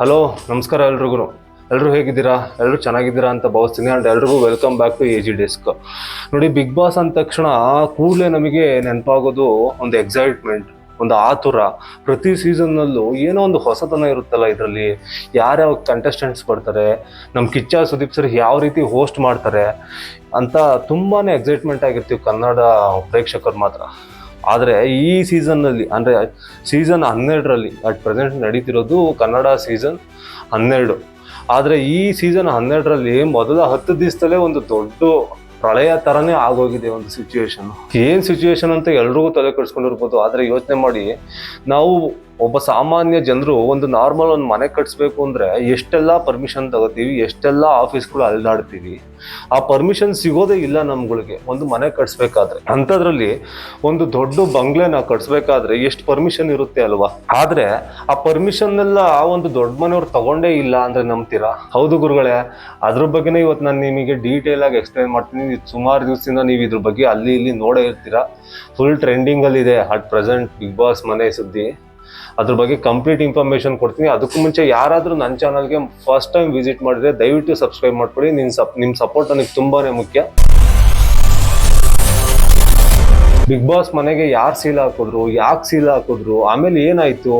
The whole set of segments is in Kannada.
ಹಲೋ ನಮಸ್ಕಾರ ಎಲ್ರಿಗೂ. ಎಲ್ಲರೂ ಹೇಗಿದ್ದೀರಾ? ಎಲ್ಲರೂ ಚೆನ್ನಾಗಿದ್ದೀರಾ ಅಂತ ಭಾವಿಸ್ತೀನಿ. ಆ್ಯಂಡ್ ಎಲ್ರಿಗೂ welcome back to A G desk ನೋಡಿ ಬಿಗ್ ಬಾಸ್ ಅಂದ ತಕ್ಷಣ ಕೂಡಲೇ ನಮಗೆ ನೆನಪಾಗೋದು ಒಂದು ಎಕ್ಸೈಟ್ಮೆಂಟ್ ಒಂದು ಆತುರ. ಪ್ರತಿ ಸೀಸನ್ನಲ್ಲೂ ಏನೋ ಒಂದು ಹೊಸತನ ಇರುತ್ತಲ್ಲ ಇದರಲ್ಲಿ. ಯಾರ್ಯಾವ ಕಂಟೆಸ್ಟೆಂಟ್ಸ್ ಬರ್ತಾರೆ ನಮ್ಮ ಕಿಚ್ಚ ಸುದೀಪ್ ಸರ್ ಯಾವ ರೀತಿ ಹೋಸ್ಟ್ ಮಾಡ್ತಾರೆ ಅಂತ ತುಂಬಾ ಎಕ್ಸೈಟ್ಮೆಂಟ್ ಆಗಿರ್ತೀವಿ ಕನ್ನಡ ಪ್ರೇಕ್ಷಕರು ಮಾತ್ರ. ಆದರೆ ಈ ಸೀಸನ್ನಲ್ಲಿ ಅಂದರೆ ಸೀಸನ್ ಹನ್ನೆರಡರಲ್ಲಿ ಅಟ್ ಪ್ರೆಸೆಂಟ್ ನಡೀತಿರೋದು ಕನ್ನಡ ಸೀಸನ್ ಹನ್ನೆರಡು. ಆದರೆ ಈ ಸೀಸನ್ ಹನ್ನೆರಡರಲ್ಲಿ ಮೊದಲ ಹತ್ತು ದಿವಸದಲ್ಲೇ ಒಂದು ದೊಡ್ಡ ಪ್ರಳಯ ಥರನೇ ಆಗೋಗಿದೆ ಒಂದು ಸಿಚುವೇಶನ್ ಏನು ಸಿಚುವೇಶನ್ ಅಂತ ಎಲ್ರಿಗೂ ತಲೆ ಕೆಡಿಸ್ಕೊಂಡಿರ್ಬೋದು. ಆದರೆ ಯೋಚನೆ ಮಾಡಿ, ನಾವು ಒಬ್ಬ ಸಾಮಾನ್ಯ ಜನರು ಒಂದು ನಾರ್ಮಲ್ ಒಂದು ಮನೆ ಕಟ್ಸ್ಬೇಕು ಅಂದರೆ ಎಷ್ಟೆಲ್ಲ ಪರ್ಮಿಷನ್ ತಗೋತೀವಿ, ಎಷ್ಟೆಲ್ಲ ಆಫೀಸ್ಗಳು ಅಲ್ದಾಡ್ತೀವಿ. ಆ ಪರ್ಮಿಷನ್ ಸಿಗೋದೇ ಇಲ್ಲ ನಮ್ಗಳಿಗೆ ಒಂದು ಮನೆ ಕಟ್ಸ್ಬೇಕಾದ್ರೆ. ಅಂಥದ್ರಲ್ಲಿ ಒಂದು ದೊಡ್ಡ ಬಂಗ್ಲೆ ನಾವು ಕಟ್ಸ್ಬೇಕಾದ್ರೆ ಎಷ್ಟು ಪರ್ಮಿಷನ್ ಇರುತ್ತೆ ಅಲ್ವಾ? ಆದರೆ ಆ ಪರ್ಮಿಷನ್ ಎಲ್ಲ ಒಂದು ದೊಡ್ಡ ಮನೆಯವ್ರು ತಗೊಂಡೇ ಇಲ್ಲ ಅಂದ್ರೆ ನಂಬ್ತೀರಾ? ಹೌದು ಗುರುಗಳೇ, ಅದ್ರ ಬಗ್ಗೆನೇ ಇವತ್ತು ನಾನು ನಿಮಗೆ ಡೀಟೇಲ್ ಆಗಿ ಎಕ್ಸ್ಪ್ಲೈನ್ ಮಾಡ್ತೀನಿ. ಸುಮಾರು ದಿವಸದಿಂದ ನೀವು ಇದ್ರ ಬಗ್ಗೆ ಅಲ್ಲಿ ಇಲ್ಲಿ ನೋಡೇ ಇರ್ತೀರಾ. ಫುಲ್ ಟ್ರೆಂಡಿಂಗ್ ಅಲ್ಲಿ ಇದೆ. ಅಟ್ ಪ್ರೆಸೆಂಟ್ ಬಿಗ್ ಬಾಸ್ ಮನೆ ಸುದ್ದಿ. ಅದ್ರ ಬಗ್ಗೆ ಕಂಪ್ಲೀಟ್ ಇನ್ಫಾರ್ಮೇಶನ್ ಕೊಡ್ತೀನಿ. ಅದಕ್ಕೂ ಮುಂಚೆ ಯಾರಾದರೂ ನನ್ನ ಚಾನಲ್ಗೆ ಫಸ್ಟ್ ಟೈಮ್ ವಿಸಿಟ್ ಮಾಡಿದ್ರೆ ದಯವಿಟ್ಟು ಸಬ್ಸ್ಕ್ರೈಬ್ ಮಾಡ್ಕೊಳ್ಳಿ ನಿನ್ನ ಸಪ್ ನಿಮ್ಮ ಸಪೋರ್ಟ್ ನನಗೆ ತುಂಬಾ ಮುಖ್ಯ. ಬಿಗ್ ಬಾಸ್ ಮನೆಗೆ ಯಾರು ಸೀಲ್ ಹಾಕಿದ್ರು, ಯಾಕೆ ಸೀಲ್ ಹಾಕಿದ್ರು, ಆಮೇಲೆ ಏನಾಯಿತು?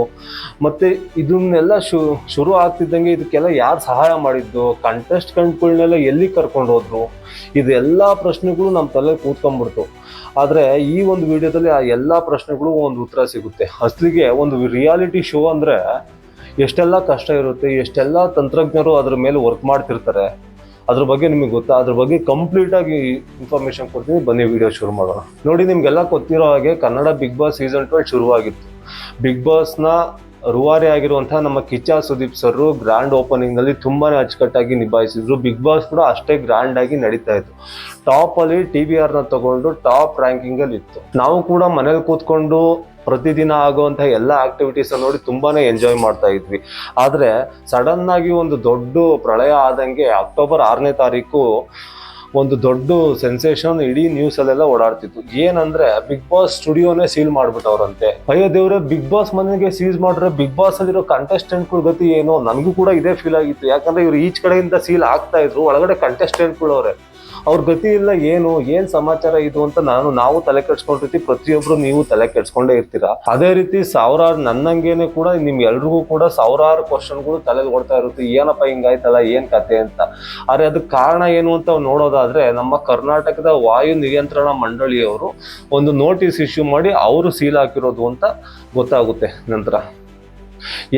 ಮತ್ತು ಇದನ್ನೆಲ್ಲ ಶು, ಶುರು ಆಗ್ತಿದ್ದಂಗೆ ಇದಕ್ಕೆಲ್ಲ ಯಾರು ಸಹಾಯ ಮಾಡಿದ್ದು? ಕಂಟೆಸ್ಟ್ ಕಂಟ್ಗಳನ್ನೆಲ್ಲ ಎಲ್ಲಿ ಕರ್ಕೊಂಡು ಹೋದ್ರು? ಇದೆಲ್ಲ ಪ್ರಶ್ನೆಗಳು ನಮ್ಮ ತಲೆ ಕೂತ್ಕೊಂಡ್ಬಿಡ್ತು. ಆದರೆ ಈ ಒಂದು ವಿಡಿಯೋದಲ್ಲಿ ಆ ಎಲ್ಲ ಪ್ರಶ್ನೆಗಳು ಒಂದು ಉತ್ತರ ಸಿಗುತ್ತೆ. ಅಸಲಿಗೆ ಒಂದು ರಿಯಾಲಿಟಿ ಶೋ ಅಂದರೆ ಎಷ್ಟೆಲ್ಲ ಕಷ್ಟ ಇರುತ್ತೆ, ಎಷ್ಟೆಲ್ಲ ತಂತ್ರಜ್ಞರು ಅದ್ರ ಮೇಲೆ ವರ್ಕ್ ಮಾಡ್ತಿರ್ತಾರೆ. ಅದ್ರ ಬಗ್ಗೆ ನಿಮಗೆ ಗೊತ್ತಾ? ಅದ್ರ ಬಗ್ಗೆ ಕಂಪ್ಲೀಟ್ ಆಗಿ ಇನ್ಫಾರ್ಮೇಶನ್ ಕೊಡ್ತೀನಿ. ಬನ್ನಿ ವಿಡಿಯೋ ಶುರು ಮಾಡೋಣ. ನೋಡಿ, ನಿಮ್ಗೆಲ್ಲ ಗೊತ್ತಿರೋ ಹಾಗೆ Kannada Big Boss season twelve ಶುರುವಾಗಿತ್ತು. Big ಬಾಸ್ನ ರೂವಾರಿ ಆಗಿರುವಂತಹ ನಮ್ಮ ಕಿಚ್ಚ ಸುದೀಪ್ ಸರ್ ಗ್ರ್ಯಾಂಡ್ ಓಪನಿಂಗ್ನಲ್ಲಿ ತುಂಬಾನೇ ಅಚ್ಚುಕಟ್ಟಾಗಿ ನಿಭಾಯಿಸಿದ್ರು. ಬಿಗ್ ಬಾಸ್ ಕೂಡ ಅಷ್ಟೇ ಗ್ರ್ಯಾಂಡ್ ಆಗಿ ನಡೀತಾ ಇತ್ತು. ಟಾಪ್ ಅಲ್ಲಿ ಟಿ ವಿ ಆರ್ನ ತಗೊಂಡು ಟಾಪ್ ರ್ಯಾಂಕಿಂಗ್ ಅಲ್ಲಿ ಇತ್ತು. ನಾವು ಕೂಡ ಮನೇಲಿ ಕೂತ್ಕೊಂಡು ಪ್ರತಿದಿನ ಆಗುವಂತಹ ಎಲ್ಲ ಆಕ್ಟಿವಿಟೀಸ್ ನೋಡಿ ತುಂಬಾನೇ ಎಂಜಾಯ್ ಮಾಡ್ತಾ ಇದ್ವಿ. ಆದ್ರೆ ಸಡನ್ ಆಗಿ ಒಂದು ದೊಡ್ಡ ಪ್ರಳಯ ಆದಂಗೆ ಅಕ್ಟೋಬರ್ ಆರನೇ ತಾರೀಕು ಒಂದು ದೊಡ್ಡ ಸೆನ್ಸೇಷನ್ ಇಡೀ ನ್ಯೂಸ್ ಅಲ್ಲೆಲ್ಲ ಓಡಾಡ್ತಿತ್ತು. ಏನಂದ್ರೆ ಬಿಗ್ ಬಾಸ್ ಸ್ಟುಡಿಯೋನೇ ಸೀಲ್ ಮಾಡ್ಬಿಟ್ಟವ್ರಂತೆ. ಅಯ್ಯೋ ದೇವ್ರೆ ಬಿಗ್ ಬಾಸ್ ಮನೆಗೆ ಸೀಸ್ ಮಾಡ್ರೆ ಬಿಗ್ ಬಾಸ್ ಅಲ್ಲಿರೋ ಕಂಟೆಸ್ಟೆಂಟ್ಗಳ ಗತಿ ಏನೋ? ನನಗೂ ಕೂಡ ಇದೇ ಫೀಲ್ ಆಗಿತ್ತು. ಯಾಕಂದ್ರೆ ಇವ್ರು ಈಚ್ ಕಡೆಯಿಂದ ಸೀಲ್ ಆಗ್ತಾ ಇದ್ರು, ಒಳಗಡೆ ಕಂಟೆಸ್ಟೆಂಟ್ಗಳು ಅವ್ರೆ ಗತಿ ಇಲ್ಲ, ಏನು, ಏನ್ ಸಮಾಚಾರ ಇದು ಅಂತ ನಾನು, ನಾವು ತಲೆ ಕೆಡ್ಸ್ಕೊಂಡಿರ್ತೀವಿ ಪ್ರತಿಯೊಬ್ರು ನೀವು ತಲೆ ಕೆಡ್ಸ್ಕೊಂಡೇ ಇರ್ತೀರಾ? ಅದೇ ರೀತಿ ಸಾವಿರಾರು ನನ್ನಂಗೇನೆ ಕೂಡ ನಿಮ್ ಎಲ್ರಿಗೂ ಕೂಡ ಸಾವಿರಾರು ಕ್ವಶನ್ಗಳು ತಲೆಗೆ ಓಡ್ತಾ ಇರುತ್ತೆ, ಏನಪ್ಪ ಹಿಂಗಾಯ್ತಲ್ಲ, ಏನ್ ಕತೆ ಅಂತ. ಆದ್ರೆ ಅದಕ್ಕೆ ಕಾರಣ ಏನು ಅಂತ ನೋಡೋದಾದ್ರೆ, ನಮ್ಮ ಕರ್ನಾಟಕದ ವಾಯು ನಿಯಂತ್ರಣ ಮಂಡಳಿಯವರು ಒಂದು ನೋಟಿಸ್ ಇಶ್ಯೂ ಮಾಡಿ ಅವರು ಸೀಲ್ ಹಾಕಿರೋದು ಅಂತ ಗೊತ್ತಾಗುತ್ತೆ ನಂತರ.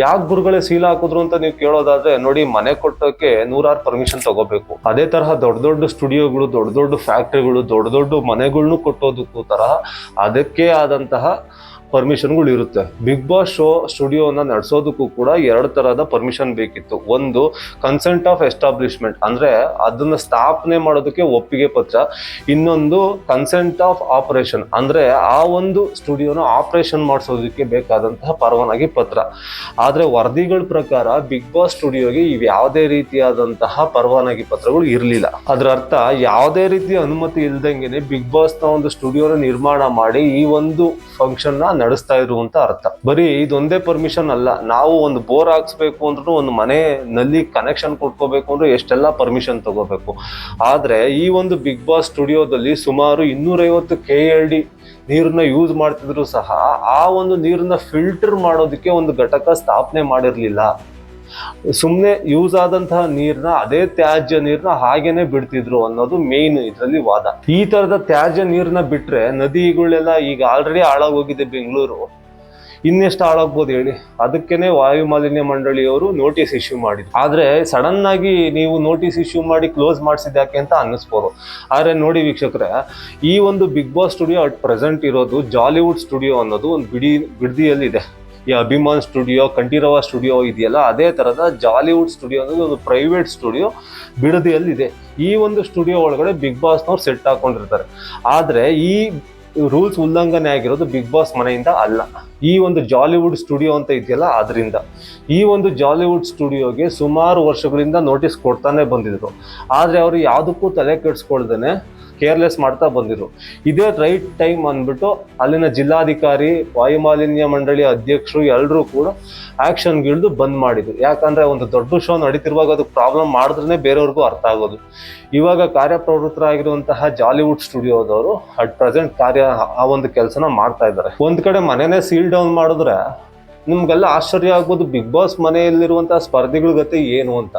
ಯಾಕೆ ಗುರುಗಳೇ ಸೀಲ್ ಹಾಕಿದ್ರು ಅಂತ ನೀವು ಕೇಳೋದಾದ್ರೆ ನೋಡಿ ಮನೆ ಕೊಟ್ಟೋಕೆ ನೂರಾರು ಪರ್ಮಿಷನ್ ತಗೋಬೇಕು. ಅದೇ ತರಹ ದೊಡ್ಡ ದೊಡ್ಡ ಸ್ಟುಡಿಯೋಗಳು ದೊಡ್ಡ ದೊಡ್ಡ ಫ್ಯಾಕ್ಟ್ರಿಗಳು ದೊಡ್ಡ ದೊಡ್ಡ ಮನೆಗಳ್ನು ಕೊಟ್ಟೋದಕ್ಕೂ ತರಹ ಅದಕ್ಕೆ ಆದಂತಹ ಪರ್ಮಿಷನ್ಗಳು ಇರುತ್ತೆ. ಬಿಗ್ ಬಾಸ್ ಶೋ ಸ್ಟುಡಿಯೋನ ನಡೆಸೋದಕ್ಕೂ ಕೂಡ ಎರಡು ತರಹದ ಪರ್ಮಿಷನ್ ಬೇಕಿತ್ತು. ಒಂದು ಕನ್ಸೆಂಟ್ ಆಫ್ ಎಸ್ಟಾಬ್ಲಿಷ್ಮೆಂಟ್ ಅಂದ್ರೆ ಅದನ್ನ ಸ್ಥಾಪನೆ ಮಾಡೋದಕ್ಕೆ ಒಪ್ಪಿಗೆ ಪತ್ರ. ಇನ್ನೊಂದು ಕನ್ಸೆಂಟ್ ಆಫ್ ಆಪರೇಷನ್ ಅಂದ್ರೆ ಆ ಒಂದು ಸ್ಟುಡಿಯೋನ ಆಪರೇಷನ್ ಮಾಡಿಸೋದಕ್ಕೆ ಬೇಕಾದಂತಹ ಪರವಾನಗಿ ಪತ್ರ. ಆದ್ರೆ ವರದಿಗಳ ಪ್ರಕಾರ ಬಿಗ್ ಬಾಸ್ ಸ್ಟುಡಿಯೋಗೆ ಇವ್ ಯಾವುದೇ ರೀತಿಯಾದಂತಹ ಪರವಾನಗಿ ಪತ್ರಗಳು ಇರಲಿಲ್ಲ. ಅದರ ಅರ್ಥ, ಯಾವುದೇ ರೀತಿಯ ಅನುಮತಿ ಇಲ್ದಂಗೆನೆ ಬಿಗ್ ಬಾಸ್ನ ಒಂದು ಸ್ಟುಡಿಯೋನ ನಿರ್ಮಾಣ ಮಾಡಿ ಈ ಒಂದು ಫಂಕ್ಷನ್ನ ನಡೆಸ್ತಾ ಇದ್ರು ಅಂತ ಅರ್ಥ. ಬರೀ ಇದೊಂದೇ ಪರ್ಮಿಷನ್ ಅಲ್ಲ, ನಾವು ಒಂದು ಬೋರ್ ಹಾಕ್ಸ್ಬೇಕು ಅಂದ್ರೂ ಒಂದು ಮನೆ ನಲ್ಲಿ ಕನೆಕ್ಷನ್ ಕೊಟ್ಕೋಬೇಕು ಅಂದ್ರೆ ಎಷ್ಟೆಲ್ಲ ಪರ್ಮಿಷನ್ ತಗೋಬೇಕು. ಆದ್ರೆ ಈ ಒಂದು ಬಿಗ್ ಬಾಸ್ ಸ್ಟುಡಿಯೋದಲ್ಲಿ ಸುಮಾರು ಇನ್ನೂರೈವತ್ತು ಕೆ ಎಲ್ ಡಿ ನೀರನ್ನ ಯೂಸ್ ಮಾಡ್ತಿದ್ರು ಸಹ, ಆ ಒಂದು ನೀರನ್ನ ಫಿಲ್ಟರ್ ಮಾಡೋದಕ್ಕೆ ಒಂದು ಘಟಕ ಸ್ಥಾಪನೆ ಮಾಡಿರ್ಲಿಲ್ಲ. ಸುಮ್ಮನೆ ಯೂಸ್ ಆದಂತಹ ನೀರನ್ನ ಅದೇ ತ್ಯಾಜ್ಯ ನೀರನ್ನ ಹಾಗೇನೆ ಬಿಡ್ತಿದ್ರು ಅನ್ನೋದು ಮೇನ್ ಇದರಲ್ಲಿ ವಾದ. ಈ ತರದ ತ್ಯಾಜ್ಯ ನೀರನ್ನ ಬಿಟ್ರೆ ನದಿಗಳೆಲ್ಲ ಈಗ ಆಲ್ರೆಡಿ ಹಾಳಾಗೋಗಿದೆ ಬೆಂಗಳೂರು. ಇನ್ನೆಷ್ಟು ಹಾಳಾಗ್ಬೋದು ಹೇಳಿ? ಅದಕ್ಕೇನೆ ವಾಯು ಮಾಲಿನ್ಯ ಮಂಡಳಿಯವರು ನೋಟಿಸ್ ಇಶ್ಯೂ ಮಾಡಿದ್ರು. ಆದ್ರೆ ಸಡನ್ ಆಗಿ ನೀವು ನೋಟಿಸ್ ಇಶ್ಯೂ ಮಾಡಿ ಕ್ಲೋಸ್ ಮಾಡಿಸಿದ ಯಾಕೆ ಅಂತ ಅನ್ನಿಸ್ಬೋದು. ಆದ್ರೆ ನೋಡಿ ವೀಕ್ಷಕರೇ, ಈ ಒಂದು Big Boss studio at present ಇರೋದು ಜಾಲಿವುಡ್ ಸ್ಟುಡಿಯೋ ಅನ್ನೋದು ಒಂದು ಬಿಡಿ, ಬಿಡದಿಯಲ್ಲಿದೆ. ಈ ಅಭಿಮಾನ್ ಸ್ಟುಡಿಯೋ, ಕಂಠೀರವ ಸ್ಟುಡಿಯೋ ಇದೆಯಲ್ಲ, ಅದೇ ಥರದ ಜಾಲಿವುಡ್ ಸ್ಟುಡಿಯೋ ಅನ್ನೋದು ಒಂದು ಪ್ರೈವೇಟ್ ಸ್ಟುಡಿಯೋ ಬಿಡದಿಯಲ್ಲಿದೆ. ಈ ಒಂದು ಸ್ಟುಡಿಯೋ ಒಳಗಡೆ ಬಿಗ್ ಬಾಸ್ನವ್ರು ಸೆಟ್ ಹಾಕೊಂಡಿರ್ತಾರೆ. ಆದರೆ ಈ ರೂಲ್ಸ್ ಉಲ್ಲಂಘನೆ ಆಗಿರೋದು ಬಿಗ್ ಬಾಸ್ ಮನೆಯಿಂದ ಅಲ್ಲ. ಈ ಒಂದು ಜಾಲಿವುಡ್ ಸ್ಟುಡಿಯೋ ಅಂತ ಇದೆಯಲ್ಲ, ಅದರಿಂದ. ಈ ಒಂದು ಜಾಲಿವುಡ್ ಸ್ಟುಡಿಯೋಗೆ ಸುಮಾರು ವರ್ಷಗಳಿಂದ ನೋಟಿಸ್ ಕೊಡ್ತಾನೆ ಬಂದಿದ್ರು. ಆದರೆ ಅವರು ಯಾವುದಕ್ಕೂ ತಲೆ ಕೆಡಿಸ್ಕೊಳ್ದೇನೆ ಕೇರ್ಲೆಸ್ ಮಾಡ್ತಾ ಬಂದಿದ್ರು. ಇದೇ ರೈಟ್ ಟೈಮ್ ಅಂದ್ಬಿಟ್ಟು ಅಲ್ಲಿನ ಜಿಲ್ಲಾಧಿಕಾರಿ, ವಾಯುಮಾಲಿನ್ಯ ಮಂಡಳಿ ಅಧ್ಯಕ್ಷರು ಎಲ್ಲರೂ ಕೂಡ ಆಕ್ಷನ್ಗಿಳಿದು ಬಂದ್ ಮಾಡಿದ್ರು. ಯಾಕಂದ್ರೆ ಒಂದು ದೊಡ್ಡ ಶೋ ನಡೀತಿರುವಾಗ ಅದು ಪ್ರಾಬ್ಲಮ್ ಮಾಡಿದ್ರೆ ಬೇರೆಯವ್ರಿಗೂ ಅರ್ಥ ಆಗೋದು. ಇವಾಗ ಕಾರ್ಯಪ್ರವೃತ್ತರಾಗಿರುವಂತಹ ಜಾಲಿವುಡ್ ಸ್ಟುಡಿಯೋದವರು ಅಟ್ ಪ್ರೆಸೆಂಟ್ ಕಾರ್ಯ, ಆ ಒಂದು ಕೆಲಸನ ಮಾಡ್ತಾ ಇದ್ದಾರೆ. ಒಂದ್ ಕಡೆ ಮನೆನೇ ಸೀಲ್ ಡೌನ್ ಮಾಡಿದ್ರೆ ನಿಮ್ಗೆಲ್ಲ ಆಶ್ಚರ್ಯ ಆಗ್ಬೋದು. ಬಿಗ್ ಬಾಸ್ ಮನೆಯಲ್ಲಿರುವಂತಹ ಸ್ಪರ್ಧಿಗಳ ಗತಿ ಏನು ಅಂತ.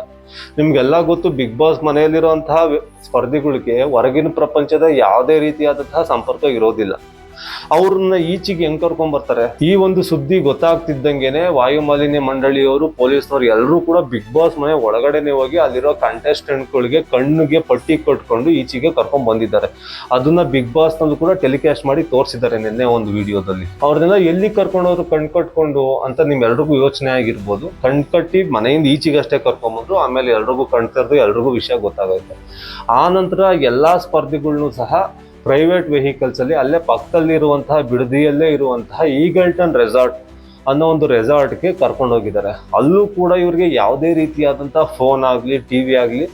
ನಿಮ್ಗೆಲ್ಲ ಗೊತ್ತು ಬಿಗ್ ಬಾಸ್ ಮನೆಯಲ್ಲಿರುವಂತಹ ಸ್ಪರ್ಧಿಗಳಿಗೆ ಹೊರಗಿನ ಪ್ರಪಂಚದ ಯಾವುದೇ ರೀತಿಯಾದಂತಹ ಸಂಪರ್ಕ ಇರೋದಿಲ್ಲ. ಅವ್ರನ್ನ ಈಚೆಗೆ ಹೆಂಗ್ ಕರ್ಕೊಂಡ್ ಬರ್ತಾರೆ. ಈ ಒಂದು ಸುದ್ದಿ ಗೊತ್ತಾಗ್ತಿದ್ದಂಗೆನೆ ವಾಯು ಮಾಲಿನ್ಯ ಮಂಡಳಿಯವರು, ಪೊಲೀಸ್ನವ್ರು ಎಲ್ಲರೂ ಕೂಡ ಬಿಗ್ ಬಾಸ್ ಮನೆ ಒಳಗಡೆನೆ ಹೋಗಿ ಅಲ್ಲಿರೋ ಕಂಟೆಸ್ಟೆಂಟ್ಗಳಿಗೆ ಕಣ್ಣಿಗೆ ಪಟ್ಟಿ ಕಟ್ಕೊಂಡು ಈಚೆಗೆ ಕರ್ಕೊಂಡ್ ಬಂದಿದ್ದಾರೆ. ಅದನ್ನ ಬಿಗ್ ಬಾಸ್ ನಲ್ಲೂ ಕೂಡ ಟೆಲಿಕಾಸ್ಟ್ ಮಾಡಿ ತೋರಿಸಿದ್ದಾರೆ ನಿನ್ನೆ ಒಂದು ವಿಡಿಯೋದಲ್ಲಿ. ಅವ್ರನ್ನೆಲ್ಲ ಎಲ್ಲಿ ಕರ್ಕೊಂಡವ್ರು ಕಣ್ ಕಟ್ಕೊಂಡು ಅಂತ ನಿಮ್ಮೆಲ್ರಿಗೂ ಯೋಚನೆ ಆಗಿರ್ಬೋದು. ಕಣ್ ಕಟ್ಟಿ ಮನೆಯಿಂದ ಈಚೆಗೆ ಅಷ್ಟೇ ಕರ್ಕೊಂಬಂದ್ರು ಆಮೇಲೆ ಎಲ್ರಿಗೂ ಕಣ್ ಎಲ್ರಿಗೂ ವಿಷಯ ಗೊತ್ತಾಗುತ್ತೆ ಆ ನಂತರ ಎಲ್ಲಾ ಸ್ಪರ್ಧಿಗಳನ್ನೂ ಸಹ ಪ್ರೈವೇಟ್ ವೆಹಿಕಲ್ಸ್ ಅಲ್ಲಿ ಅಲ್ಲೇ ಪಕ್ಕದಲ್ಲಿರುವಂತಹ ಬಿಡದಿಯಲ್ಲೇ ಇರುವಂತಹ ಈಗಲ್ಟನ್ ರೆಸಾರ್ಟ್ ಅನ್ನೋ ಒಂದು ರೆಸಾರ್ಟ್ಗೆ ಕರ್ಕೊಂಡು ಹೋಗಿದ್ದಾರೆ. ಅಲ್ಲೂ ಕೂಡ ಇವರಿಗೆ ಯಾವುದೇ ರೀತಿಯಾದಂತಹ ಫೋನ್ ಆಗಲಿ ಟಿ ವಿ ಆಗಲಿ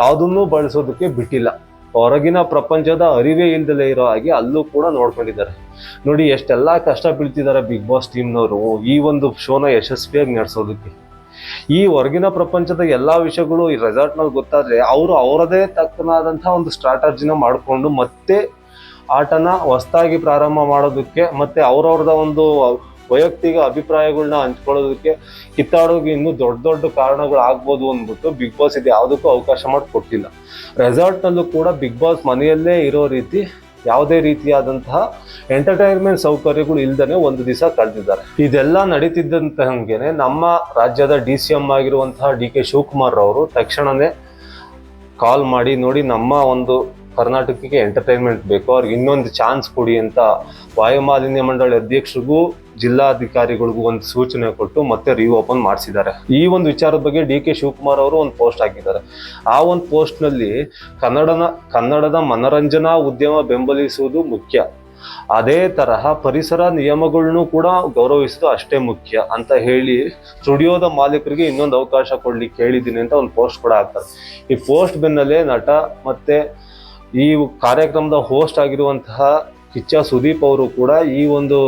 ಯಾವುದನ್ನೂ ಬಳಸೋದಕ್ಕೆ ಬಿಟ್ಟಿಲ್ಲ. ಹೊರಗಿನ ಪ್ರಪಂಚದ ಅರಿವೇ ಇಲ್ದಲೇ ಇರೋ ಹಾಗೆ ಅಲ್ಲೂ ಕೂಡ ನೋಡ್ಕೊಂಡಿದ್ದಾರೆ. ನೋಡಿ, ಎಷ್ಟೆಲ್ಲ ಕಷ್ಟ ಬೀಳ್ತಿದ್ದಾರೆ ಬಿಗ್ ಬಾಸ್ ಟೀಮ್ನವರು ಈ ಒಂದು ಶೋನ ಯಶಸ್ವಿಯಾಗಿ ನಡೆಸೋದಕ್ಕೆ. ಈ ಹೊರಗಿನ ಪ್ರಪಂಚದ ಎಲ್ಲಾ ವಿಷಯಗಳು ಈ ರೆಸಾರ್ಟ್ನಲ್ಲಿ ಗೊತ್ತಾದ್ರೆ ಅವರು ಅವರದೇ ತಕ್ಕನಾದಂತಹ ಒಂದು ಸ್ಟ್ರಾಟಜಿನ ಮಾಡಿಕೊಂಡು ಮತ್ತೆ ಆಟನ ಹೊಸದಾಗಿ ಪ್ರಾರಂಭ ಮಾಡೋದಕ್ಕೆ ಮತ್ತೆ ಅವ್ರವ್ರದ ಒಂದು ವೈಯಕ್ತಿಕ ಅಭಿಪ್ರಾಯಗಳನ್ನ ಹಂಚ್ಕೊಳ್ಳೋದಕ್ಕೆ ಕಿತ್ತಾಡೋಕೆ ಇನ್ನೂ ದೊಡ್ಡ ದೊಡ್ಡ ಕಾರಣಗಳು ಆಗ್ಬೋದು ಅಂದ್ಬಿಟ್ಟು ಬಿಗ್ ಬಾಸ್ ಇದು ಯಾವುದಕ್ಕೂ ಅವಕಾಶ ಮಾಡಿ ಕೊಟ್ಟಿಲ್ಲ ರೆಸಾರ್ಟ್ನಲ್ಲೂ ಕೂಡ ಬಿಗ್ ಬಾಸ್ ಮನೆಯಲ್ಲೇ ಇರೋ ರೀತಿ ಯಾವುದೇ ರೀತಿಯಾದಂತಹ ಎಂಟರ್ಟೈನ್ಮೆಂಟ್ ಸೌಕರ್ಯಗಳು ಇಲ್ದೇ ಒಂದು ದಿವಸ ಕಳೆದಿದ್ದಾರೆ. ಇದೆಲ್ಲ ನಡೀತಿದ್ದಂತ ಹಂಗೇನೆ ನಮ್ಮ ರಾಜ್ಯದ ಡಿ ಸಿ ಎಂ ಆಗಿರುವಂತಹ ಡಿ ಕೆ ಶಿವಕುಮಾರ್ ಅವರು ತಕ್ಷಣವೇ ಕಾಲ್ ಮಾಡಿ ನೋಡಿ ನಮ್ಮ ಒಂದು ಕರ್ನಾಟಕಕ್ಕೆ ಎಂಟರ್ಟೈನ್ಮೆಂಟ್ ಬೇಕು, ಅವ್ರಿಗೆ ಇನ್ನೊಂದು ಚಾನ್ಸ್ ಕೊಡಿ ಅಂತ ವಾಯುಮಾಲಿನ್ಯ ಮಂಡಳಿ ಅಧ್ಯಕ್ಷರಿಗೂ ಜಿಲ್ಲಾಧಿಕಾರಿಗಳಿಗೂ ಒಂದು ಸೂಚನೆ ಕೊಟ್ಟು ಮತ್ತೆ ರಿಓಪನ್ ಮಾಡಿಸಿದ್ದಾರೆ. ಈ ಒಂದು ವಿಚಾರದ ಬಗ್ಗೆ ಡಿ ಕೆ ಶಿವಕುಮಾರ್ ಅವರು ಒಂದು ಪೋಸ್ಟ್ ಹಾಕಿದ್ದಾರೆ. ಆ ಒಂದು ಪೋಸ್ಟ್ನಲ್ಲಿ ಕನ್ನಡನ, ಕನ್ನಡದ ಮನರಂಜನಾ ಉದ್ಯಮ ಬೆಂಬಲಿಸುವುದು ಮುಖ್ಯ. ಅದೇ ತರಹ ಪರಿಸರ ನಿಯಮಗಳನ್ನು ಕೂಡ ಗೌರವಿಸೋದು ಅಷ್ಟೇ ಮುಖ್ಯ ಅಂತ ಹೇಳಿ ಸ್ಟುಡಿಯೋದ ಮಾಲೀಕರಿಗೆ ಇನ್ನೊಂದು ಅವಕಾಶ ಕೊಡ್ಲಿಕ್ಕೆ ಹೇಳಿದ್ದೀನಿ ಅಂತ ಒಂದು ಪೋಸ್ಟ್ ಕೂಡ ಹಾಕ್ತಾರೆ. ಈ ಪೋಸ್ಟ್ ಬೆನ್ನಲ್ಲೇ ನಟ ಮತ್ತೆ ಈ ಕಾರ್ಯಕ್ರಮದ ಹೋಸ್ಟ್ ಆಗಿರುವಂತಹ ಕಿಚ್ಚ ಸುದೀಪ್ ಅವರು ಕೂಡ ಈ ಒಂದು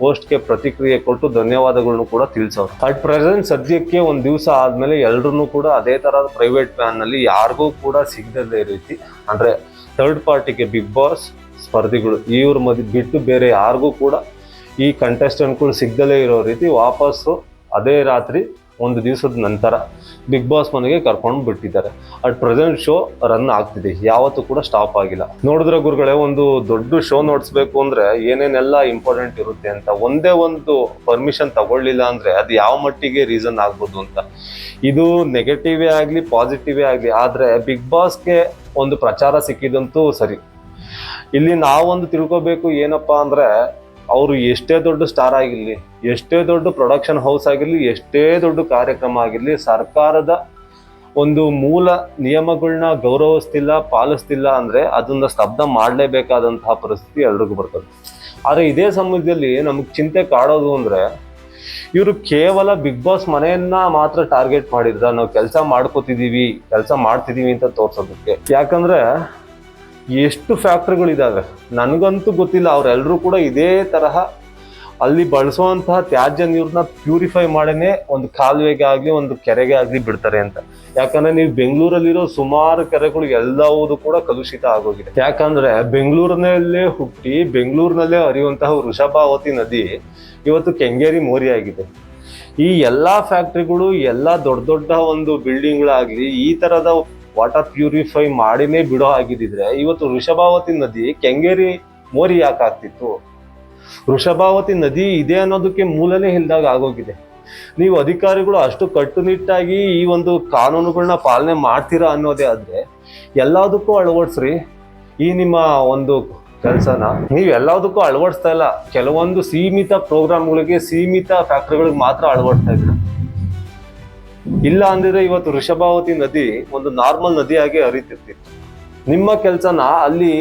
ಪೋಸ್ಟ್ಗೆ ಪ್ರತಿಕ್ರಿಯೆ ಕೊಟ್ಟು ಧನ್ಯವಾದಗಳನ್ನು ಕೂಡ ತಿಳಿಸೋರು ಅಟ್ ಪ್ರೆಸೆಂಟ್ ಸದ್ಯಕ್ಕೆ ಒಂದು ದಿವಸ ಆದಮೇಲೆ ಎಲ್ಲರೂ ಕೂಡ ಅದೇ ಥರದ ಪ್ರೈವೇಟ್ ಪ್ಲಾನ್ನಲ್ಲಿ ಯಾರಿಗೂ ಕೂಡ ಸಿಗದೇ ರೀತಿ, ಅಂದರೆ ಥರ್ಡ್ ಪಾರ್ಟಿಗೆ ಬಿಗ್ ಬಾಸ್ ಸ್ಪರ್ಧಿಗಳು, ಇವ್ರ ಮದ್ ಬಿಟ್ಟು ಬೇರೆ ಯಾರಿಗೂ ಕೂಡ ಈ ಕಂಟೆಸ್ಟೆಂಟ್ಗಳು ಸಿಗದಲ್ಲೇ ಇರೋ ರೀತಿ ವಾಪಸ್ಸು ಅದೇ ರಾತ್ರಿ ಒಂದು ದಿವಸದ ನಂತರ ಬಿಗ್ ಬಾಸ್ ಮನೆಗೆ ಕರ್ಕೊಂಡು ಬಿಟ್ಟಿದ್ದಾರೆ. ಅಟ್ ಪ್ರೆಸೆಂಟ್ ಶೋ ರನ್ ಆಗ್ತಿದೆ. ಯಾವತ್ತೂ ಕೂಡ ಸ್ಟಾಪ್ ಆಗಿಲ್ಲ. ನೋಡಿದ್ರೆ ಗುರುಗಳೇ, ಒಂದು ದೊಡ್ಡ ಶೋ ನೋಡಿಸ್ಬೇಕು ಅಂದ್ರೆ ಏನೇನೆಲ್ಲ ಇಂಪಾರ್ಟೆಂಟ್ ಇರುತ್ತೆ ಅಂತ ಒಂದೇ ಒಂದು ಪರ್ಮಿಷನ್ ತಗೊಳ್ಳಿಲ್ಲ ಅಂದ್ರೆ ಅದು ಯಾವ ಮಟ್ಟಿಗೆ ರೀಸನ್ ಆಗ್ಬೋದು ಅಂತ. ಇದು ನೆಗೆಟಿವೇ ಆಗಲಿ ಪಾಸಿಟಿವೇ ಆಗಲಿ, ಆದರೆ ಬಿಗ್ ಬಾಸ್ಗೆ ಒಂದು ಪ್ರಚಾರ ಸಿಕ್ಕಿದಂತೂ ಸರಿ. ಇಲ್ಲಿ ನಾವೊಂದು ತಿಳ್ಕೊಬೇಕು ಏನಪ್ಪಾ ಅಂದ್ರೆ ಅವರು ಎಷ್ಟೇ ದೊಡ್ಡ ಸ್ಟಾರ್ ಆಗಿರಲಿ, ಎಷ್ಟೇ ದೊಡ್ಡ ಪ್ರೊಡಕ್ಷನ್ ಹೌಸ್ ಆಗಿರಲಿ, ಎಷ್ಟೇ ದೊಡ್ಡ ಕಾರ್ಯಕ್ರಮ ಆಗಿರಲಿ, ಸರ್ಕಾರದ ಒಂದು ಮೂಲ ನಿಯಮಗಳನ್ನ ಗೌರವಿಸ್ತಿಲ್ಲ, ಪಾಲಿಸ್ತಿಲ್ಲ ಅಂದ್ರೆ ಅದನ್ನ ಸ್ತಬ್ಧ ಮಾಡಲೇಬೇಕಾದಂತಹ ಪರಿಸ್ಥಿತಿ ಎಲ್ರಿಗೂ ಬರ್ತದೆ. ಆದರೆ ಇದೇ ಸಮಯದಲ್ಲಿ ನಮಗೆ ಚಿಂತೆ ಕಾಡೋದು ಅಂದ್ರೆ, ಇವರು ಕೇವಲ ಬಿಗ್ ಬಾಸ್ ಮನೆಯನ್ನ ಮಾತ್ರ ಟಾರ್ಗೆಟ್ ಮಾಡಿದ್ರ ನಾವು ಕೆಲಸ ಮಾಡ್ಕೋತಿದ್ದೀವಿ ಕೆಲಸ ಮಾಡ್ತಿದ್ದೀವಿ ಅಂತ ತೋರ್ಸೋದಕ್ಕೆ. ಯಾಕಂದ್ರೆ ಎಷ್ಟು ಫ್ಯಾಕ್ಟ್ರಿಗಳಿದ್ದಾವೆ ನನಗಂತೂ ಗೊತ್ತಿಲ್ಲ. ಅವರೆಲ್ಲರೂ ಕೂಡ ಇದೇ ತರಹ ಅಲ್ಲಿ ಬಳಸುವಂತಹ ತ್ಯಾಜ್ಯ ನೀರನ್ನ ಪ್ಯೂರಿಫೈ ಮಾಡೇ ಒಂದು ಕಾಲುವೆಗೆ ಆಗಲಿ, ಒಂದು ಕೆರೆಗೆ ಆಗಲಿ ಬಿಡ್ತಾರೆ ಅಂತ. ಯಾಕಂದ್ರೆ ನೀವು ಬೆಂಗಳೂರಲ್ಲಿರೋ ಸುಮಾರು ಕೆರೆಗಳು ಎಲ್ಲವೂ ಕೂಡ ಕಲುಷಿತ ಆಗೋಗಿದೆ. ಯಾಕಂದ್ರೆ ಬೆಂಗಳೂರಿನಲ್ಲೇ ಹುಟ್ಟಿ, ಬೆಂಗಳೂರಿನಲ್ಲೇ ಹರಿಯುವಂತಹ ವೃಷಭಾವತಿ ನದಿ ಇವತ್ತು ಕೆಂಗೇರಿ ಮೋರಿ ಆಗಿದೆ ಈ ಎಲ್ಲಾ ಫ್ಯಾಕ್ಟ್ರಿಗಳು, ಎಲ್ಲಾ ದೊಡ್ಡ ದೊಡ್ಡ ಒಂದು ಬಿಲ್ಡಿಂಗ್ಗಳಾಗಲಿ, ಈ ತರದ ವಾಟರ್ ಪ್ಯೂರಿಫೈ ಮಾಡಿನೇ ಬಿಡೋ ಆಗಿದ್ದಿದ್ರೆ ಇವತ್ತು ವೃಷಭಾವತಿ ನದಿ ಕೆಂಗೇರಿ ಮೋರಿ ಯಾಕೆ ಆಗ್ತಿತ್ತು? ವೃಷಭಾವತಿ ನದಿ ಇದೆ ಅನ್ನೋದಕ್ಕೆ ಮೂಲನೇ ಇಲ್ದಾಗ ಆಗೋಗಿದೆ. ನೀವು ಅಧಿಕಾರಿಗಳು ಅಷ್ಟು ಕಟ್ಟುನಿಟ್ಟಾಗಿ ಈ ಒಂದು ಕಾನೂನುಗಳನ್ನ ಪಾಲನೆ ಮಾಡ್ತೀರಾ ಅನ್ನೋದೇ ಆದ್ರೆ ಎಲ್ಲದಕ್ಕೂ ಅಳವಡಿಸ್ರಿ. ಈ ನಿಮ್ಮ ಒಂದು ಕೆಲಸನ ನೀವು ಎಲ್ಲದಕ್ಕೂ ಅಳವಡಿಸ್ತಾ ಇಲ್ಲ. ಕೆಲವೊಂದು ಸೀಮಿತ ಪ್ರೋಗ್ರಾಮ್ಗಳಿಗೆ ಸೀಮಿತ ಫ್ಯಾಕ್ಟ್ರಿಗಳಿಗೆ ಮಾತ್ರ ಅಳವಡಿಸ್ತಾ ಇದ್ದೀರಾ. ಇಲ್ಲ ಅಂದಿದ್ರೆ ಇವತ್ತು ವೃಷಭಾವತಿ ನದಿ ಒಂದು ನಾರ್ಮಲ್ ನದಿಯಾಗಿ ಹರಿತಿರ್ತಿತ್ತು ನಿಮ್ಮ ಕೆಲಸನ ಅಲ್ಲಿ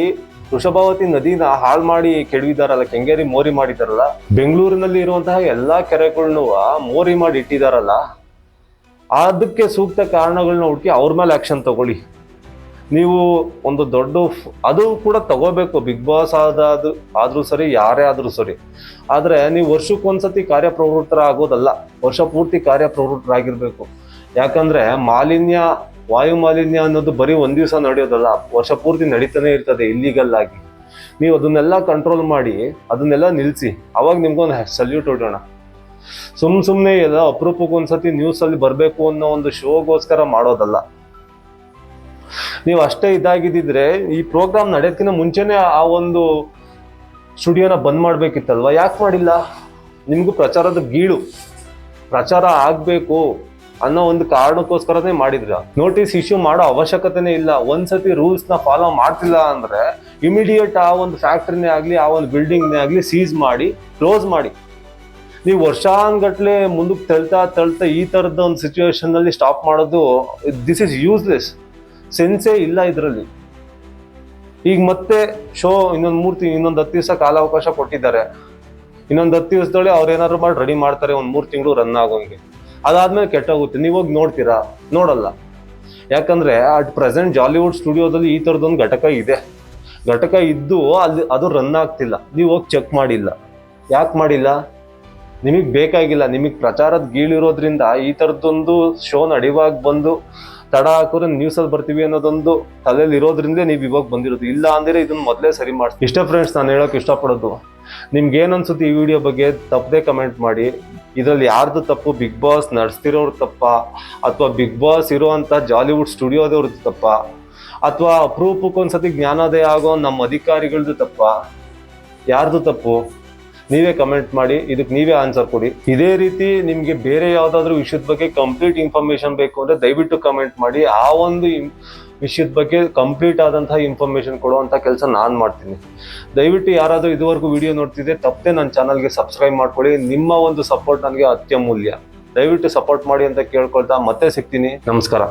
ವೃಷಭಾವತಿ ನದಿನ ಹಾಳು ಮಾಡಿ ಕೆಡವಿದಾರಲ್ಲ, ಕೆಂಗೇರಿ ಮೋರಿ ಮಾಡಿದಾರಲ್ಲ, ಬೆಂಗಳೂರಿನಲ್ಲಿ ಇರುವಂತಹ ಎಲ್ಲಾ ಕೆರೆಗಳ್ನು ಮೋರಿ ಮಾಡಿ ಇಟ್ಟಿದಾರಲ್ಲ, ಅದಕ್ಕೆ ಸೂಕ್ತ ಕಾರಣಗಳನ್ನ ಹುಡುಕಿ ಅವ್ರ ಮೇಲೆ ಆಕ್ಷನ್ ತಗೊಳ್ಳಿ. ನೀವು ಒಂದು ದೊಡ್ಡ ಅದು ಕೂಡ ತಗೋಬೇಕು. ಬಿಗ್ ಬಾಸ್ ಆದಾದ್ರು ಆದರೂ ಸರಿ, ಯಾರೇ ಆದ್ರೂ ಸರಿ. ಆದರೆ ನೀವು ವರ್ಷಕ್ಕೊಂದ್ಸತಿ ಕಾರ್ಯಪ್ರವೃತ್ತರ ಆಗೋದಲ್ಲ. ವರ್ಷ ಪೂರ್ತಿ ಕಾರ್ಯಪ್ರವೃತ್ತರಾಗಿರ್ಬೇಕು. ಯಾಕಂದ್ರೆ ಮಾಲಿನ್ಯ, ವಾಯು ಮಾಲಿನ್ಯ ಅನ್ನೋದು ಬರೀ ಒಂದು ದಿವಸ ನಡೆಯೋದಲ್ಲ. ವರ್ಷ ಪೂರ್ತಿ ನಡೀತಾನೆ ಇರ್ತದೆ ಇಲ್ಲಿಗಲ್ ಆಗಿ. ನೀವು ಅದನ್ನೆಲ್ಲ ಕಂಟ್ರೋಲ್ ಮಾಡಿ, ಅದನ್ನೆಲ್ಲ ನಿಲ್ಸಿ. ಅವಾಗ ನಿಮ್ಗೊಂದು ಸಲ್ಯೂಟ್ ಹೊಡೋಣ. ಸುಮ್ ಸುಮ್ಮನೆ ಎಲ್ಲ ಅಪರೂಪಕ್ಕೊಂದ್ಸತಿ ನ್ಯೂಸ್ ಅಲ್ಲಿ ಬರಬೇಕು ಅನ್ನೋ ಒಂದು ಶೋಗೋಸ್ಕರ ಮಾಡೋದಲ್ಲ. ನೀವು ಅಷ್ಟೇ ಇದಾಗಿದ್ದಿದ್ರೆ ಈ ಪ್ರೋಗ್ರಾಮ್ ನಡೆಯೋದಕ್ಕಿಂತ ಮುಂಚೆನೇ ಆ ಒಂದು ಸ್ಟುಡಿಯೋನ ಬಂದ್ ಮಾಡ್ಬೇಕಿತ್ತಲ್ವಾ? ಯಾಕೆ ಮಾಡಿಲ್ಲ? ನಿಮಗೂ ಪ್ರಚಾರದ ಗೀಳು. ಪ್ರಚಾರ ಆಗಬೇಕು ಅನ್ನೋ ಒಂದು ಕಾರಣಕ್ಕೋಸ್ಕರನೇ ಮಾಡಿದ್ರ. ನೋಟಿಸ್ ಇಶ್ಯೂ ಮಾಡೋ ಅವಶ್ಯಕತೆನೇ ಇಲ್ಲ. ಒಂದ್ಸತಿ ರೂಲ್ಸ್ನ ಫಾಲೋ ಮಾಡ್ತಿಲ್ಲ ಅಂದ್ರೆ ಇಮಿಡಿಯೇಟ್ ಆ ಒಂದು ಫ್ಯಾಕ್ಟ್ರಿನೇ ಆಗಲಿ, ಆ ಒಂದು ಬಿಲ್ಡಿಂಗ್ನೇ ಆಗಲಿ ಸೀಸ್ ಮಾಡಿ ಕ್ಲೋಸ್ ಮಾಡಿ. ನೀವು ವರ್ಷಾನ್ಗಟ್ಲೆ ಮುಂದಕ್ಕೆ ತಳ್ತಾ ತಳ್ತಾ ಈ ಥರದ ಒಂದು ಸಿಚುವೇಶನ್ನಲ್ಲಿ ಸ್ಟಾಪ್ ಮಾಡೋದು ದಿಸ್ ಇಸ್ ಯೂಸ್ಲೆಸ್ ಸೆನ್ಸೇ ಇಲ್ಲ ಇದರಲ್ಲಿ. ಈಗ ಮತ್ತೆ ಶೋ ಇನ್ನೊಂದು ಮೂರ್ತಿ ಇನ್ನೊಂದು ಹತ್ತು ದಿವಸ ಕಾಲಾವಕಾಶ ಕೊಟ್ಟಿದ್ದಾರೆ. ಇನ್ನೊಂದು ಹತ್ತು ದಿವಸದೊಳಗೆ ಅವ್ರು ಏನಾದ್ರು ಮಾಡಿ ರೆಡಿ ಮಾಡ್ತಾರೆ ಒಂದು ಮೂರು ತಿಂಗಳು ರನ್ ಆಗೋಂಗೆ. ಅದಾದ್ಮೇಲೆ ಕೆಟ್ಟೋಗುತ್ತೆ. ನೀವು ಹೋಗಿ ನೋಡ್ತೀರಾ? ನೋಡಲ್ಲ. ಯಾಕಂದ್ರೆ ಅಟ್ ಪ್ರೆಸೆಂಟ್ ಜಾಲಿವುಡ್ ಸ್ಟುಡಿಯೋದಲ್ಲಿ ಈ ಥರದೊಂದು ಘಟಕ ಇದೆ. ಘಟಕ ಇದ್ದು ಅಲ್ಲಿ ಅದು ರನ್ ಆಗ್ತಿಲ್ಲ. ನೀವು ಹೋಗಿ ಚೆಕ್ ಮಾಡಿಲ್ಲ. ಯಾಕೆ ಮಾಡಿಲ್ಲ? ನಿಮಗೆ ಬೇಕಾಗಿಲ್ಲ. ನಿಮಗೆ ಪ್ರಚಾರದ ಗೀಳಿರೋದ್ರಿಂದ ಈ ಥರದ್ದೊಂದು ಶೋ ನಡೆಯುವಾಗ ಬಂದು ತಡ ಹಾಕಿದ್ರೆ ನ್ಯೂಸಲ್ಲಿ ಬರ್ತೀವಿ ಅನ್ನೋದೊಂದು ತಲೆಯಲ್ಲಿ ಇರೋದ್ರಿಂದ ನೀವು ಇವಾಗ ಬಂದಿರೋದು. ಇಲ್ಲ ಅಂದ್ರೆ ಇದನ್ನ ಮೊದಲೇ ಸರಿ ಮಾಡಿ ಇಷ್ಟ ಫ್ರೆಂಡ್ಸ್ ನಾನು ಹೇಳೋಕೆ ಇಷ್ಟಪಡೋದು. ನಿಮ್ಗೆ ಅನ್ಸುತ್ತೆ ಈ ವಿಡಿಯೋ ಬಗ್ಗೆ ತಪ್ಪದೆ ಕಮೆಂಟ್ ಮಾಡಿ. ಇದರಲ್ಲಿ ಯಾರ್ದು ತಪ್ಪು? ಬಿಗ್ ಬಾಸ್ ನಡೆಸ್ತಿರೋರ್ ತಪ್ಪ? ಅಥವಾ ಬಿಗ್ ಬಾಸ್ ಇರುವಂತ ಜಾಲಿವುಡ್ ಸ್ಟುಡಿಯೋದವ್ರದ್ದು ತಪ್ಪ? ಅಥವಾ ಅಪರೂಪಕ್ಕೊಂದ್ಸತಿ ಜ್ಞಾನೋದಯ ಆಗೋ ನಮ್ಮ ಅಧಿಕಾರಿಗಳದ್ದು ತಪ್ಪ? ಯಾರ್ದು ತಪ್ಪು? ನೀವೇ ಕಮೆಂಟ್ ಮಾಡಿ, ಇದಕ್ಕೆ ನೀವೇ ಆನ್ಸರ್ ಕೊಡಿ. ಇದೇ ರೀತಿ ನಿಮಗೆ ಬೇರೆ ಯಾವುದಾದ್ರೂ ವಿಷಯದ ಬಗ್ಗೆ ಕಂಪ್ಲೀಟ್ ಇನ್ಫಾರ್ಮೇಶನ್ ಬೇಕು ಅಂದರೆ ದಯವಿಟ್ಟು ಕಮೆಂಟ್ ಮಾಡಿ. ಆ ಒಂದು ವಿಷಯದ ಬಗ್ಗೆ ಕಂಪ್ಲೀಟ್ ಆದಂತಹ ಇನ್ಫಾರ್ಮೇಶನ್ ಕೊಡುವಂಥ ಕೆಲಸ ನಾನು ಮಾಡ್ತೀನಿ. ದಯವಿಟ್ಟು ಯಾರಾದರೂ ಇದುವರೆಗೂ ವಿಡಿಯೋ ನೋಡ್ತಿದ್ರೆ ತಪ್ಪದೆ ನನ್ನ ಚಾನಲ್ಗೆ ಸಬ್ಸ್ಕ್ರೈಬ್ ಮಾಡ್ಕೊಳ್ಳಿ. ನಿಮ್ಮ ಒಂದು ಸಪೋರ್ಟ್ ನನಗೆ ಅತ್ಯಮೂಲ್ಯ. ದಯವಿಟ್ಟು ಸಪೋರ್ಟ್ ಮಾಡಿ ಅಂತ ಕೇಳ್ಕೊಳ್ತಾ ಮತ್ತೆ ಸಿಗ್ತೀನಿ. ನಮಸ್ಕಾರ.